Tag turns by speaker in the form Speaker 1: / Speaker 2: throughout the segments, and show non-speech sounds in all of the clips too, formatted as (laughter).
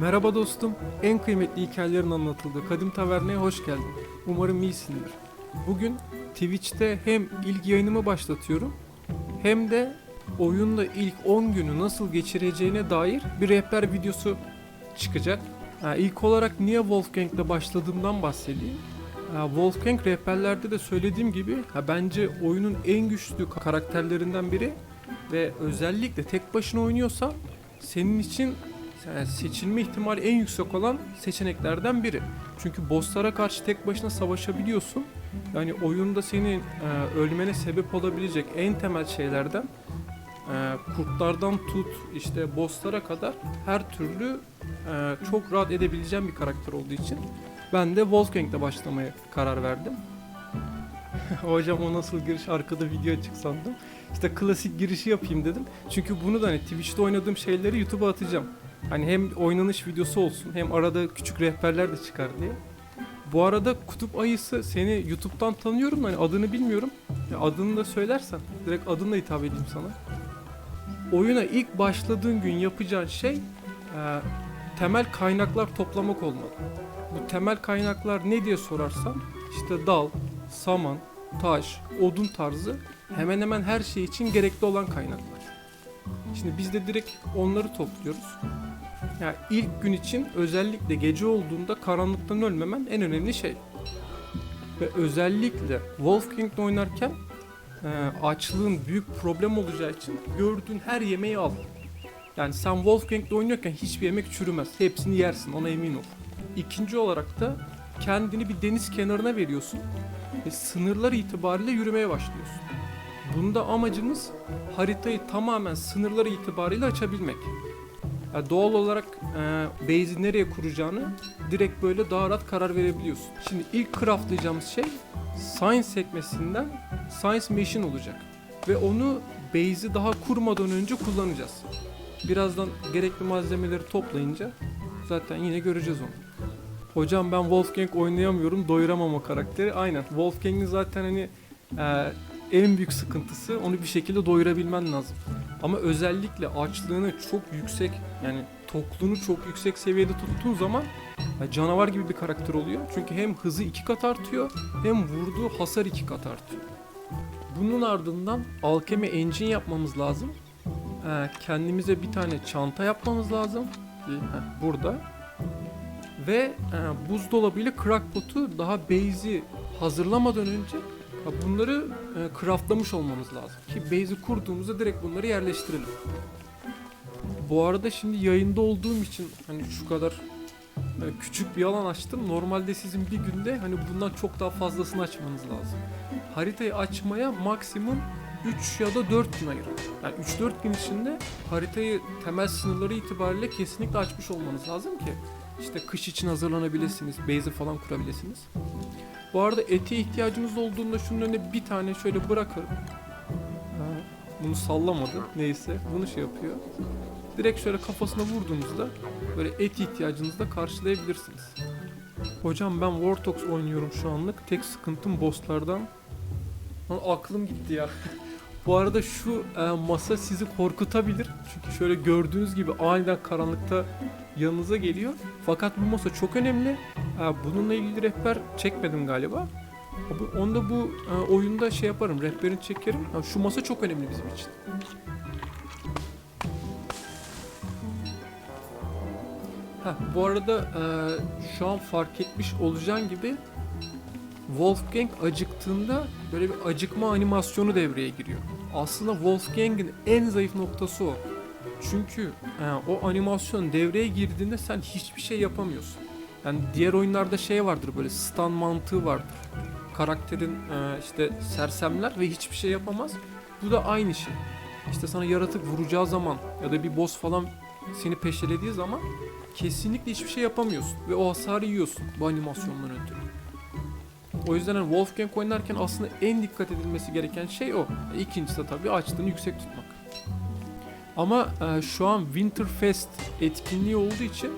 Speaker 1: Merhaba dostum. En kıymetli hikayelerin anlatıldığı Kadim Taverne'ye hoş geldin. Umarım iyisindir. Bugün Twitch'te hem ilk yayınımı başlatıyorum hem de oyunda ilk 10 günü nasıl geçireceğine dair bir rehber videosu çıkacak. Ha, ilk olarak niye Wolfgang'le başladığımdan bahsedeyim. Ha, Wolfgang rehberlerde de söylediğim gibi bence oyunun en güçlü karakterlerinden biri ve özellikle tek başına oynuyorsa senin için yani seçilme ihtimali en yüksek olan seçeneklerden biri. Çünkü bosslara karşı tek başına savaşabiliyorsun. Yani oyunda senin e, ölmene sebep olabilecek en temel şeylerden e, kurtlardan tut işte bosslara kadar her türlü e, çok rahat edebileceğim bir karakter olduğu için ben de Wolfgang'de başlamaya karar verdim. (laughs) Hocam o nasıl giriş arkada video açık sandım. İşte klasik girişi yapayım dedim. Çünkü bunu da hani Twitch'te oynadığım şeyleri YouTube'a atacağım. Hani hem oynanış videosu olsun hem arada küçük rehberler de çıkar diye. Bu arada kutup ayısı seni YouTube'dan tanıyorum hani adını bilmiyorum. Ya adını da söylersen direkt adınla hitap edeyim sana. Oyuna ilk başladığın gün yapacağın şey e, temel kaynaklar toplamak olmalı. Bu temel kaynaklar ne diye sorarsan işte dal, saman, taş, odun tarzı hemen hemen her şey için gerekli olan kaynaklar. Şimdi biz de direkt onları topluyoruz. Yani ilk gün için özellikle gece olduğunda karanlıktan ölmemen en önemli şey. Ve özellikle Wolfgang'le oynarken e, açlığın büyük problem olacağı için gördüğün her yemeği al. Yani sen Wolfgang'le oynuyorken hiçbir yemek çürümez. Hepsini yersin ona emin ol. İkinci olarak da kendini bir deniz kenarına veriyorsun ve sınırlar itibariyle yürümeye başlıyorsun. Bunda amacımız haritayı tamamen sınırları itibariyle açabilmek. Ya doğal olarak e, base'i nereye kuracağını direkt böyle daha rahat karar verebiliyorsun. Şimdi ilk craftlayacağımız şey Science sekmesinden Science Machine olacak. Ve onu base'i daha kurmadan önce kullanacağız. Birazdan gerekli malzemeleri toplayınca zaten yine göreceğiz onu. Hocam ben Wolfgang oynayamıyorum, doyuramam o karakteri. Aynen. Wolfgang'in zaten hani e, en büyük sıkıntısı onu bir şekilde doyurabilmen lazım. Ama özellikle açlığını çok yüksek yani tokluğunu çok yüksek seviyede tuttuğun zaman canavar gibi bir karakter oluyor. Çünkü hem hızı iki kat artıyor hem vurduğu hasar iki kat artıyor. Bunun ardından alkemi engine yapmamız lazım. Ee, kendimize bir tane çanta yapmamız lazım. Heh, burada. Ve e, buzdolabıyla crackpot'u daha base'i hazırlamadan önce bunları e, craftlamış olmamız lazım. Ki base'i kurduğumuzda direkt bunları yerleştirelim. Bu arada şimdi yayında olduğum için hani şu kadar e, küçük bir alan açtım. Normalde sizin bir günde hani bundan çok daha fazlasını açmanız lazım. Haritayı açmaya maksimum 3 ya da 4 gün ayırın. Yani 3-4 gün içinde haritayı temel sınırları itibariyle kesinlikle açmış olmanız lazım ki işte kış için hazırlanabilirsiniz, base'i falan kurabilirsiniz. Bu arada ete ihtiyacınız olduğunda şunun önüne bir tane şöyle bırakırım. Ha, Bunu sallamadı. Neyse bunu şey yapıyor. Direkt şöyle kafasına vurduğunuzda böyle et ihtiyacınızı da karşılayabilirsiniz. Hocam ben Vortox oynuyorum şu anlık. Tek sıkıntım bosslardan. Lan aklım gitti ya. (laughs) Bu arada şu e, masa sizi korkutabilir. Çünkü şöyle gördüğünüz gibi aniden karanlıkta yanınıza geliyor. Fakat bu masa çok önemli. Bununla ilgili rehber çekmedim galiba. Bu- Onu da bu oyunda şey yaparım, rehberini çekerim. Şu masa çok önemli bizim için. Ha, bu arada şu an fark etmiş olacağın gibi Wolfgang acıktığında böyle bir acıkma animasyonu devreye giriyor. Aslında Wolfgang'in en zayıf noktası o. Çünkü e, o animasyon devreye girdiğinde sen hiçbir şey yapamıyorsun. Yani diğer oyunlarda şey vardır böyle stun mantığı vardır. Karakterin e, işte sersemler ve hiçbir şey yapamaz. Bu da aynı şey. İşte sana yaratık vuracağı zaman ya da bir boss falan seni peşelediği zaman kesinlikle hiçbir şey yapamıyorsun ve o hasarı yiyorsun bu animasyondan ötürü. O yüzden hani Wolfgang oynarken aslında en dikkat edilmesi gereken şey o. İkincisi de tabii açlığını yüksek tutmak. Ama e, şu an Winterfest etkinliği olduğu için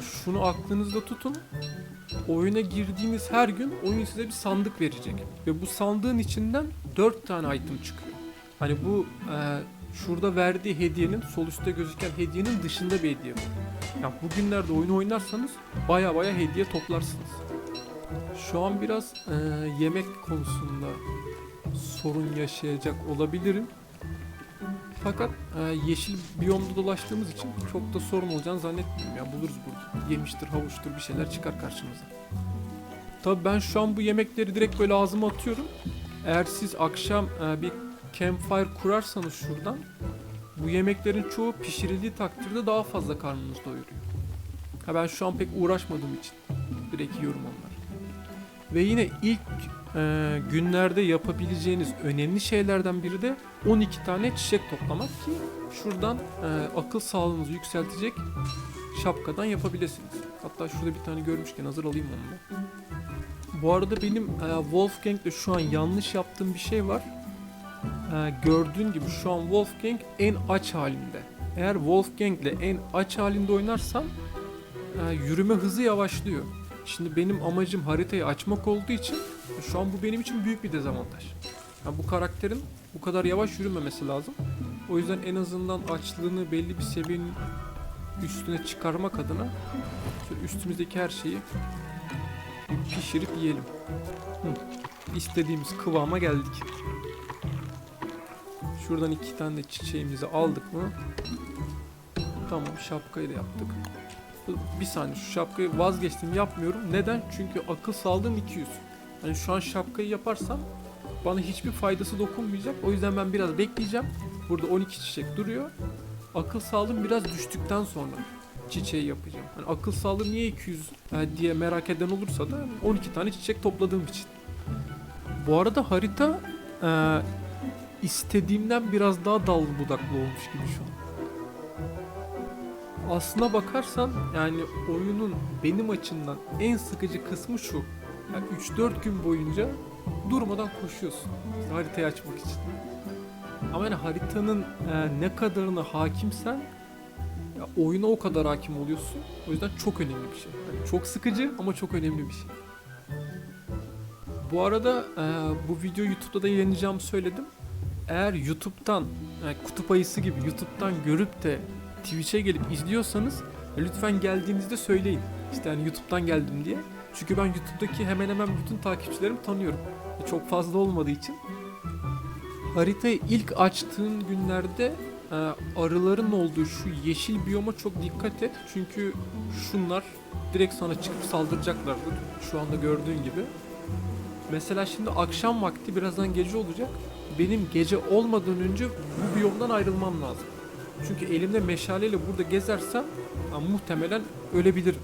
Speaker 1: şunu aklınızda tutun. Oyuna girdiğiniz her gün oyun size bir sandık verecek. Ve bu sandığın içinden 4 tane item çıkıyor. Hani bu e, şurada verdiği hediyenin sol üstte gözüken hediyenin dışında bir hediye bu. Yani bugünlerde oyun oynarsanız baya baya hediye toplarsınız. Şu an biraz eee, yemek konusunda sorun yaşayacak olabilirim. Fakat eee, yeşil biyomda dolaştığımız için çok da sorun olacağını zannetmiyorum. Ya buluruz burada. Yemiştir, havuçtur bir şeyler çıkar karşımıza. Tabii ben şu an bu yemekleri direkt böyle ağzıma atıyorum. Eğer siz akşam eee, bir campfire kurarsanız şuradan bu yemeklerin çoğu pişirildiği takdirde daha fazla karnınızı doyuruyor. Ha ben şu an pek uğraşmadığım için direkt yiyorum onları. Ve yine ilk e, günlerde yapabileceğiniz önemli şeylerden biri de 12 tane çiçek toplamak ki şuradan e, akıl sağlığınızı yükseltecek şapkadan yapabilirsiniz. Hatta şurada bir tane görmüşken hazır alayım onu da. Bu arada benim e, Wolfgang'le şu an yanlış yaptığım bir şey var. E, gördüğün gibi şu an Wolfgang en aç halinde. Eğer Wolfgang'le en aç halinde oynarsam e, yürüme hızı yavaşlıyor. Şimdi benim amacım haritayı açmak olduğu için şu an bu benim için büyük bir dezavantaj. Yani bu karakterin bu kadar yavaş yürümemesi lazım. O yüzden en azından açlığını belli bir seviyenin üstüne çıkarmak adına üstümüzdeki her şeyi pişirip yiyelim. Hı. İstediğimiz kıvama geldik. Şuradan iki tane çiçeğimizi aldık mı? Tamam şapkayı da yaptık. Bir saniye şu şapkayı vazgeçtim yapmıyorum. Neden? Çünkü akıl sağlığım 200. Yani şu an şapkayı yaparsam bana hiçbir faydası dokunmayacak. O yüzden ben biraz bekleyeceğim. Burada 12 çiçek duruyor. Akıl sağlığım biraz düştükten sonra çiçeği yapacağım. Yani akıl sağlığı niye 200 e, diye merak eden olursa da 12 tane çiçek topladığım için. Bu arada harita e, istediğimden biraz daha dallı budaklı olmuş gibi şu an. Aslına bakarsan yani oyunun benim açımdan en sıkıcı kısmı şu. Yani 3-4 gün boyunca durmadan koşuyorsun haritayı açmak için. Ama yani haritanın e, ne kadarına hakimsen ya oyuna o kadar hakim oluyorsun. O yüzden çok önemli bir şey. Yani çok sıkıcı ama çok önemli bir şey. Bu arada e, bu videoyu YouTube'da da yayınlayacağımı söyledim. Eğer YouTube'dan yani kutup ayısı gibi YouTube'dan görüp de Twitch'e gelip izliyorsanız e, lütfen geldiğinizde söyleyin. İşte hani YouTube'dan geldim diye. Çünkü ben YouTube'daki hemen hemen bütün takipçilerimi tanıyorum. E, Çok fazla olmadığı için. Haritayı ilk açtığın günlerde e, arıların olduğu şu yeşil biyoma çok dikkat et. Çünkü şunlar direkt sana çıkıp saldıracaklardır. Şu anda gördüğün gibi. Mesela şimdi akşam vakti birazdan gece olacak. Benim gece olmadan önce bu biyomdan ayrılmam lazım. Çünkü elimde meşaleyle burada gezersem ya, muhtemelen ölebilirim.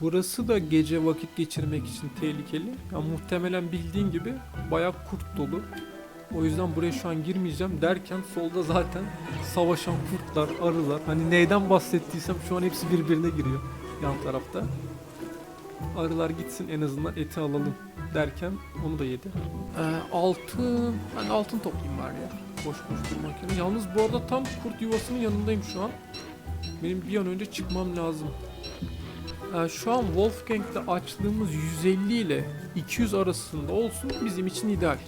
Speaker 1: Burası da gece vakit geçirmek için tehlikeli. Ya, muhtemelen bildiğin gibi bayağı kurt dolu. O yüzden buraya şu an girmeyeceğim derken solda zaten savaşan kurtlar, arılar. Hani neyden bahsettiysem şu an hepsi birbirine giriyor yan tarafta. Arılar gitsin en azından eti alalım derken onu da yedi. Ee, altın, ben altın toplayayım bari ya. Boş boş durmak yerine. Yalnız bu arada tam kurt yuvasının yanındayım şu an. Benim bir an önce çıkmam lazım. Ee, şu an Wolfgang'de açlığımız 150 ile 200 arasında olsun bizim için ideal.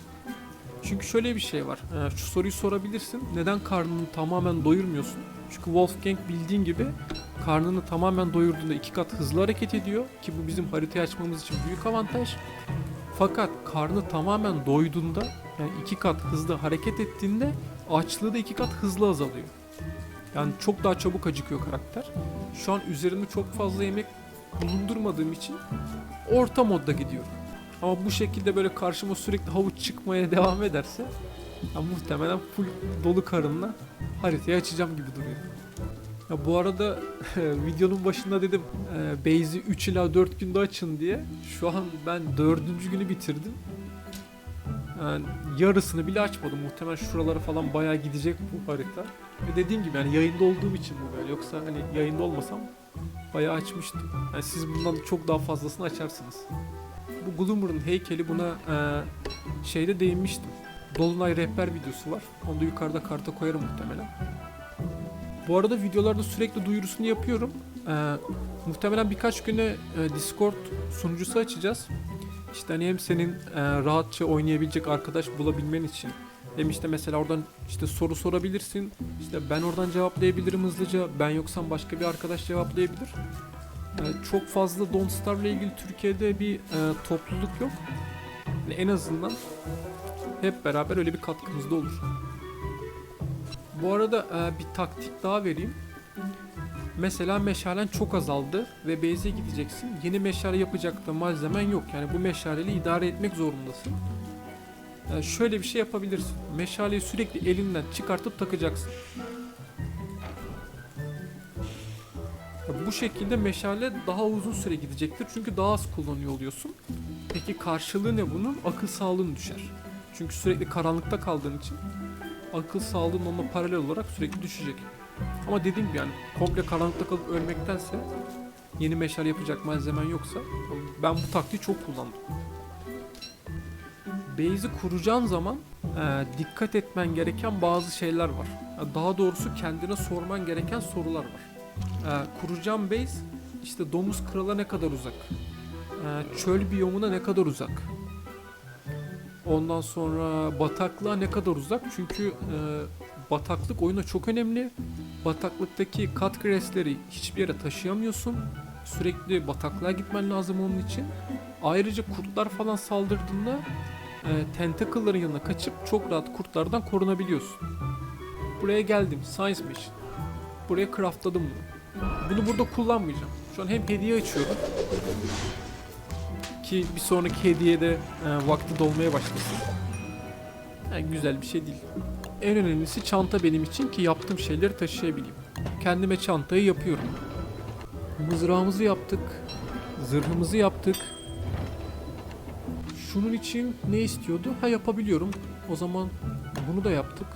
Speaker 1: Çünkü şöyle bir şey var. Ee, şu soruyu sorabilirsin. Neden karnını tamamen doyurmuyorsun? Çünkü Wolfgang bildiğin gibi karnını tamamen doyurduğunda iki kat hızlı hareket ediyor ki bu bizim haritayı açmamız için büyük avantaj. Fakat karnı tamamen doyduğunda yani iki kat hızlı hareket ettiğinde açlığı da iki kat hızlı azalıyor. Yani çok daha çabuk acıkıyor karakter. Şu an üzerimde çok fazla yemek bulundurmadığım için orta modda gidiyorum. Ama bu şekilde böyle karşıma sürekli havuç çıkmaya (laughs) devam ederse ya muhtemelen full dolu karınla haritayı açacağım gibi duruyor. Ya bu arada (laughs) videonun başında dedim e, base'i 3 ila 4 günde açın diye. Şu an ben 4. günü bitirdim. Yani yarısını bile açmadım. Muhtemelen şuralara falan bayağı gidecek bu harita. Ve dediğim gibi yani yayında olduğum için bu böyle. Yoksa hani yayında olmasam bayağı açmıştım. Yani siz bundan çok daha fazlasını açarsınız. Bu Gloomer'ın heykeli buna e, şeyde değinmiştim. Dolunay rehber videosu var. Onu da yukarıda karta koyarım muhtemelen. Bu arada videolarda sürekli duyurusunu yapıyorum. Ee, muhtemelen birkaç güne e, Discord sunucusu açacağız. İşte hani hem senin e, rahatça oynayabilecek arkadaş bulabilmen için Hem işte mesela oradan işte soru sorabilirsin. İşte ben oradan cevaplayabilirim hızlıca. Ben yoksam başka bir arkadaş cevaplayabilir. Ee, çok fazla Don't Starve'la ilgili Türkiye'de bir e, topluluk yok. En azından hep beraber öyle bir katkımız da olur. Bu arada e, bir taktik daha vereyim. Mesela meşalen çok azaldı ve base'e gideceksin. Yeni meşale yapacak da malzemen yok. Yani bu meşaleyle idare etmek zorundasın. E, şöyle bir şey yapabilirsin. Meşaleyi sürekli elinden çıkartıp takacaksın. Bu şekilde meşale daha uzun süre gidecektir çünkü daha az kullanıyor oluyorsun. Peki karşılığı ne bunun? Akıl sağlığın düşer. Çünkü sürekli karanlıkta kaldığın için akıl sağlığın onunla paralel olarak sürekli düşecek. Ama dediğim gibi yani komple karanlıkta kalıp ölmektense yeni meşale yapacak malzemen yoksa ben bu taktiği çok kullandım. Base'i kuracağın zaman e, dikkat etmen gereken bazı şeyler var. Ya Daha doğrusu kendine sorman gereken sorular var. E, kuracağım base işte domuz krala ne kadar uzak? E, çöl biyomuna ne kadar uzak? Ondan sonra bataklığa ne kadar uzak? Çünkü e, bataklık oyuna çok önemli. Bataklıktaki cut grass'leri hiçbir yere taşıyamıyorsun. Sürekli bataklığa gitmen lazım onun için. Ayrıca kurtlar falan saldırdığında e, tentacle'ların yanına kaçıp çok rahat kurtlardan korunabiliyorsun. Buraya geldim. Science Mission. Buraya craftladım bunu. Bunu burada kullanmayacağım. Şu an hem hediye açıyorum. Ki bir sonraki hediyede e, vakti dolmaya başlasın. Yani güzel bir şey değil. En önemlisi çanta benim için ki yaptığım şeyleri taşıyabileyim. Kendime çantayı yapıyorum. Mızrağımızı yaptık. Zırhımızı yaptık. Şunun için ne istiyordu? Ha yapabiliyorum. O zaman bunu da yaptık.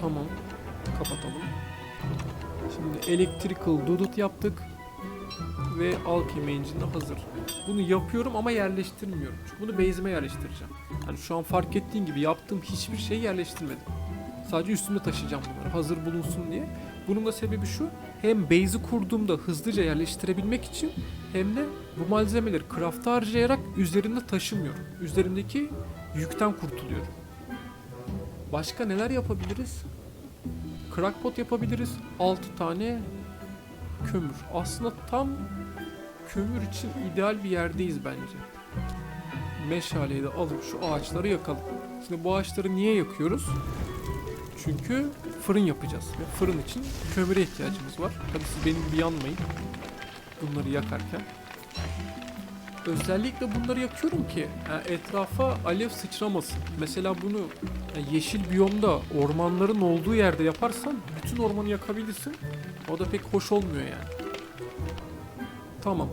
Speaker 1: Tamam. Kapatalım. Şimdi electrical dudut yaptık. Ve alchemy engine de hazır. Bunu yapıyorum ama yerleştirmiyorum. Çünkü bunu base'ime yerleştireceğim. Hani şu an fark ettiğin gibi yaptığım hiçbir şeyi yerleştirmedim. Sadece üstümde taşıyacağım bunları hazır bulunsun diye. Bunun da sebebi şu. Hem base'i kurduğumda hızlıca yerleştirebilmek için hem de bu malzemeleri craft'a harcayarak üzerinde taşımıyorum. Üzerimdeki yükten kurtuluyorum. Başka neler yapabiliriz? Crackpot yapabiliriz. 6 tane kömür. Aslında tam kömür için ideal bir yerdeyiz bence. Meşaleyi de alıp şu ağaçları yakalım. Şimdi bu ağaçları niye yakıyoruz? Çünkü fırın yapacağız. Ve fırın için kömüre ihtiyacımız var. Tabii siz benim gibi yanmayın. Bunları yakarken. Özellikle bunları yakıyorum ki e, etrafa alev sıçramasın. Mesela bunu e, yeşil biyomda ormanların olduğu yerde yaparsan bütün ormanı yakabilirsin. O da pek hoş olmuyor yani. Tamam.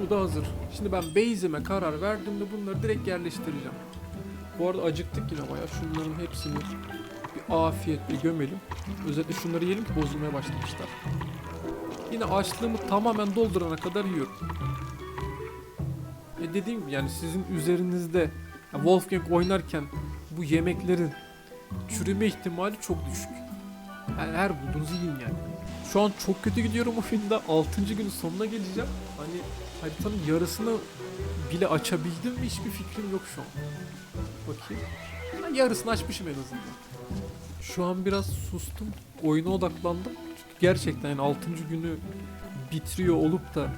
Speaker 1: Bu da hazır. Şimdi ben base'ime karar verdiğimde bunları direkt yerleştireceğim. Bu arada acıktık yine bayağı. Şunların hepsini bir afiyetle gömelim. Özellikle şunları yiyelim ki bozulmaya başlamışlar. Yine açlığımı tamamen doldurana kadar yiyorum. E dediğim gibi yani sizin üzerinizde ya Wolfgang oynarken bu yemeklerin çürüme ihtimali çok düşük. Yani her bulduğunuzu yiyin yani. Şu an çok kötü gidiyorum oyunda. 6. günün sonuna geleceğim. Hani haritanın yarısını bile açabildim mi hiçbir fikrim yok şu an. Bakayım. Yarısını açmışım en azından. Şu an biraz sustum. Oyuna odaklandım. Gerçekten yani 6. günü bitiriyor olup da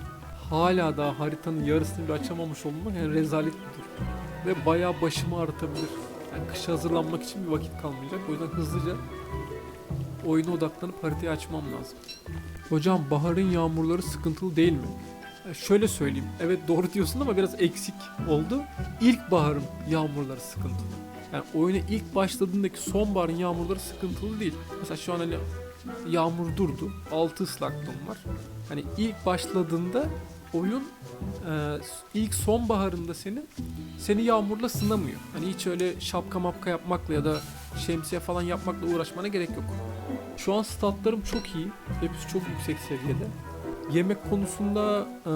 Speaker 1: hala daha haritanın yarısını bile açamamış olmak yani rezalet bir durum. Ve bayağı başımı ağrıtabilir. Yani kışa hazırlanmak için bir vakit kalmayacak. O yüzden hızlıca oyuna odaklanıp haritayı açmam lazım. Hocam baharın yağmurları sıkıntılı değil mi? Şöyle söyleyeyim. Evet doğru diyorsun ama biraz eksik oldu. İlk baharın yağmurları sıkıntılı. Yani oyuna ilk başladığındaki sonbaharın yağmurları sıkıntılı değil. Mesela şu an hani yağmur durdu. Altı ıslaklığım var. Hani ilk başladığında oyun e, ilk sonbaharında senin seni yağmurla sınamıyor. Hani hiç öyle şapka mapka yapmakla ya da şemsiye falan yapmakla uğraşmana gerek yok. Şu an statlarım çok iyi. Hepsi çok yüksek seviyede. Yemek konusunda e,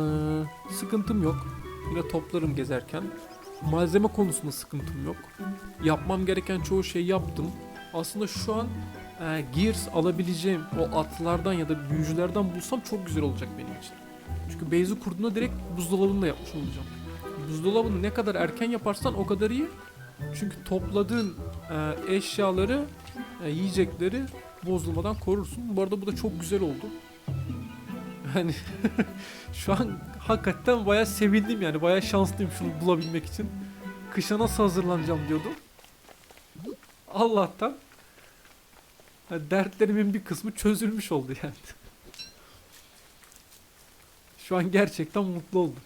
Speaker 1: sıkıntım yok. Yine toplarım gezerken. Malzeme konusunda sıkıntım yok. Yapmam gereken çoğu şeyi yaptım. Aslında şu an e, Gears alabileceğim o atlardan ya da büyücülerden bulsam çok güzel olacak benim için. Çünkü base'i kurduğunda direkt buzdolabını da yapmış olacağım. Buzdolabını ne kadar erken yaparsan o kadar iyi. Çünkü topladığın e, eşyaları, e, yiyecekleri bozulmadan korursun. Bu arada bu da çok güzel oldu. Yani (laughs) şu an hakikaten bayağı sevindim yani. Bayağı şanslıyım şunu bulabilmek için. Kışa nasıl hazırlanacağım diyordum. Allah'tan ha, dertlerimin bir kısmı çözülmüş oldu yani. Şu an gerçekten mutlu oldum.